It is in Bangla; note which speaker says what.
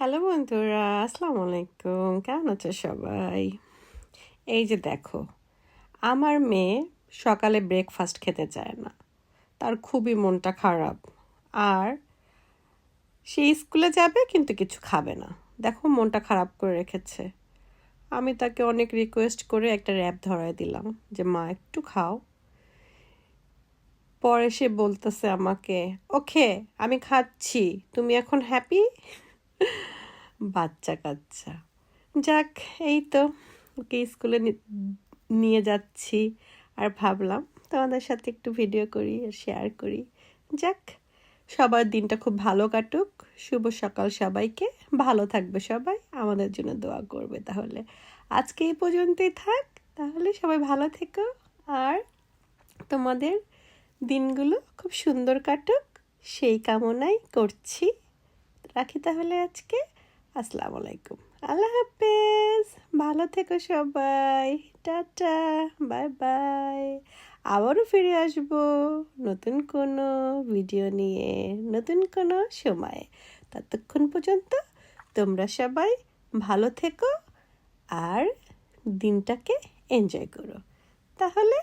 Speaker 1: হ্যালো বন্ধুরা আসসালামু আলাইকুম কেমন আছো সবাই? এই যে দেখো, আমার মেয়ে সকালে ব্রেকফাস্ট খেতে চায় না। তার খুবই মনটা খারাপ। আর সে স্কুলে যাবে কিন্তু কিছু খাবে না। দেখো, মনটা খারাপ করে রেখেছে। আমি তাকে অনেক রিকোয়েস্ট করে একটা র্যাপ ধরায় দিলাম যে, মা, একটু খাও। পরে সে বলতেছে আমাকে, ওকে, আমি খাচ্ছি। তুমি এখন হ্যাপি বাচ্চা কাচ্চা যাক, এই তো, ওকে স্কুলে নিয়ে যাচ্ছি আর ভাবলাম তোমাদের সাথে একটু ভিডিও করি আর শেয়ার করি। যাক, সবার দিনটা খুব ভালো কাটুক। শুভ সকাল সবাইকে। ভালো থাকবে সবাই। আমাদের জন্য দোয়া করবে তাহলে। আজকে এই পর্যন্তই থাক। তাহলে সবাই ভালো থেকো। আর তোমাদের দিনগুলো খুব সুন্দর কাটুক। সেই কামনাই করছি। রাখি তাহলে আজকে। আসসালামু আলাইকুম। আল্লাহ হাফেজ। ভালো থেকো সবাই। টাটা। Bye bye. আবারও ফিরে আসব নতুন কোনো ভিডিও নিয়ে, নতুন কোনো সময়ে। ততক্ষণ পর্যন্ত তোমরা সবাই ভালো থেকো আর দিনটাকে এনজয় করো। তাহলে